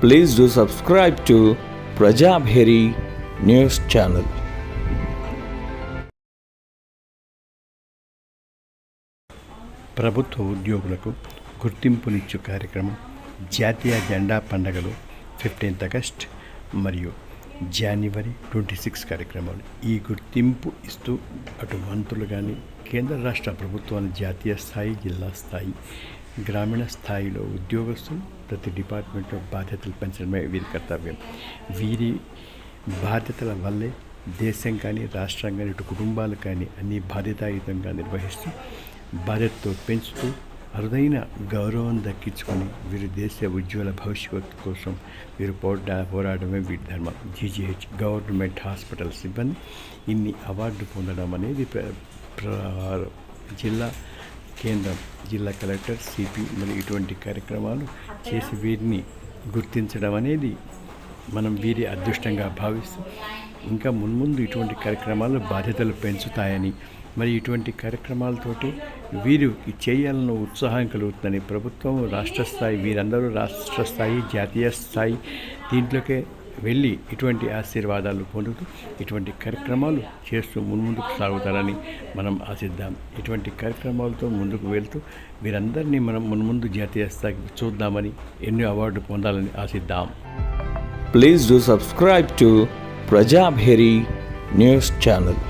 Please do subscribe to Prajabheri news channel ప్రభుత్వ ఉద్యోగులకు గుర్తింపునిచ్చు కార్యక్రమం జాతీయ జెండా పండగలు ఫిఫ్టీన్త్ ఆగస్ట్ మరియు జనవరి ట్వంటీ సిక్స్ కార్యక్రమాలు. ఈ గుర్తింపు ఇస్తూ అటు మంత్రులు కానీ కేంద్ర రాష్ట్ర ప్రభుత్వాల జాతీయ స్థాయి జిల్లా స్థాయి గ్రామీణ స్థాయిలో ఉద్యోగస్తులు ప్రతి డిపార్ట్మెంట్లో బాధ్యతలు పెంచడమే వీరి కర్తవ్యం. వీరి బాధ్యతల వల్లే దేశం కానీ రాష్ట్రం కానీ ఇటు కుటుంబాలు కానీ అన్ని బాధ్యతాయుతంగా నిర్వహిస్తూ బాధ్యతతో పెంచుతూ అరుదైన గౌరవం దక్కించుకొని వీరి దేశ ఉజ్వల భవిష్యత్తు కోసం వీరు పోరా పోరాడమే వీరి ధర్మం. జీజీహెచ్ గవర్నమెంట్ హాస్పిటల్ సిబ్బంది ఇన్ని అవార్డు పొందడం అనేది ప్ర- ప్ర- జిల్లా కేంద్రం జిల్లా కలెక్టర్ సిపి మరి ఇటువంటి కార్యక్రమాలు చేసి వీరిని గుర్తించడం అనేది మనం వీరి అదృష్టంగా భావిస్తూ. ఇంకా మున్ముందు ఇటువంటి కార్యక్రమాలు బాధ్యతలు పెంచుతాయని మరి ఇటువంటి కార్యక్రమాలతోటి వీరు చేయాలన్న ఉత్సాహం కలుగుతుందని ప్రభుత్వం రాష్ట్ర స్థాయి వీరందరూ రాష్ట్ర స్థాయి జాతీయ స్థాయి దీంట్లోకే వెళ్ళి ఇటువంటి ఆశీర్వాదాలు పొందుతూ ఇటువంటి కార్యక్రమాలు చేస్తూ మున్ముందుకు సాగుతారని మనం ఆశిద్దాం. ఇటువంటి కార్యక్రమాలతో ముందుకు వెళ్తూ వీరందరినీ మనం మున్ముందు జాతీయ స్థాయికి చూద్దామని ఎన్నో అవార్డు పొందాలని ఆశిద్దాం. Please do subscribe to Prajabheri news channel